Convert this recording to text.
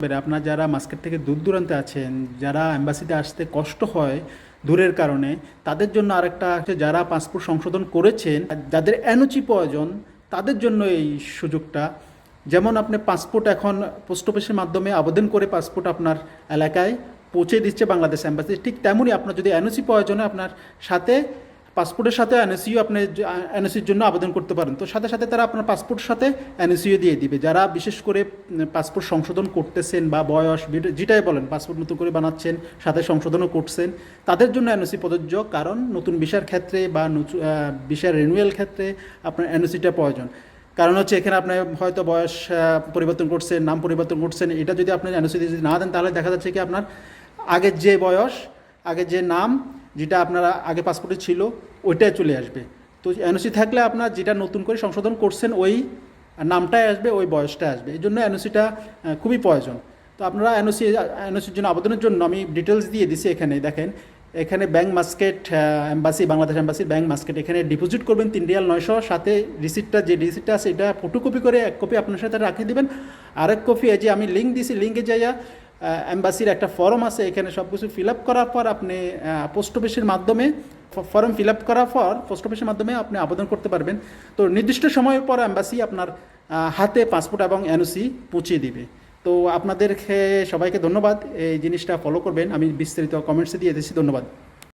এবারে আপনার যারা মাস্কেট থেকে দূর দূরান্তে আছেন, যারা অ্যাম্বাসিতে আসতে কষ্ট হয় দূরের কারণে, তাদের জন্য আরেকটা আছে যারা পাসপোর্ট সংশোধন করেছেন, যাদের এনওচি প্রয়োজন, তাদের জন্য এই সুযোগটা। যেমন আপনি পাসপোর্ট এখন পোস্ট অফিসের মাধ্যমে আবেদন করে পাসপোর্ট আপনার এলাকায় পৌঁছে দিচ্ছে বাংলাদেশ অ্যাম্বাসি ঠিক তেমনই আপনার যদি এনওসি প্রয়োজন আপনার সাথে পাসপোর্টের সাথে এনএসিও আপনি এনএসির জন্য আবেদন করতে পারেন। তো সাথে সাথে তারা আপনার পাসপোর্টের সাথে এনএসিও দিয়ে দিবে। যারা বিশেষ করে পাসপোর্ট সংশোধন করতেছেন বা বয়স যেটাই বলেন, পাসপোর্ট নতুন করে বানাচ্ছেন, সাথে সংশোধনও করছেন, তাদের জন্য এনওসি প্রযোজ্য। কারণ নতুন ভিসার ক্ষেত্রে বা ভিসার রিনিউয়াল ক্ষেত্রে আপনার এনওসিটা প্রয়োজন। কারণ হচ্ছে এখানে আপনি হয়তো বয়স পরিবর্তন করছেন, নাম পরিবর্তন করছেন, এটা যদি আপনি এনওসি যদি না দেন, তাহলে দেখা যাচ্ছে কি আপনার আগের যে বয়স, আগের যে নাম যেটা আপনার আগে পাসপোর্টে ছিল, ওইটাই চলে আসবে। তো এনওসি থাকলে আপনার যেটা নতুন করে সংশোধন করছেন, ওই নামটাই আসবে, ওই বয়সটাই আসবে। এই জন্য এনওসিটা খুবই প্রয়োজন। তো আপনারা এনওসি এনওসির জন্য আবেদনের জন্য আমি ডিটেলস দিয়ে দিছি এখানে, দেখেন। এখানে bank Muscat embassy Bangladesh embassy bank Muscat এখানে ডিপোজিট করবেন তিন রিয়াল নয়শো, সাথে রিসিপ্টটা যে রিসিপ্টটা আছে, এটা ফটোকপি করে এক কপি আপনার সাথে রাখিয়ে দিবেন। আরেক কপি এই যে আমি লিঙ্ক দিছি লিঙ্কে যাইয়া এম্বাসির একটা ফর্ম আছে, এখানে সব কিছু ফিল আপ করার পর আপনি পোস্ট অফিসের মাধ্যমে ফর্ম ফিল আপ করার পর পোস্ট অফিসের মাধ্যমে আপনি আবেদন করতে পারবেন। তো নির্দিষ্ট সময়ের পর অ্যাম্বাসি আপনার হাতে পাসপোর্ট এবং এনওসি পৌঁছিয়ে দিবে। তো আপনাদেরকে সবাইকে ধন্যবাদ। এই জিনিসটা ফলো করবেন। আমি বিস্তারিত কমেন্টসে দিয়ে দিচ্ছি। ধন্যবাদ।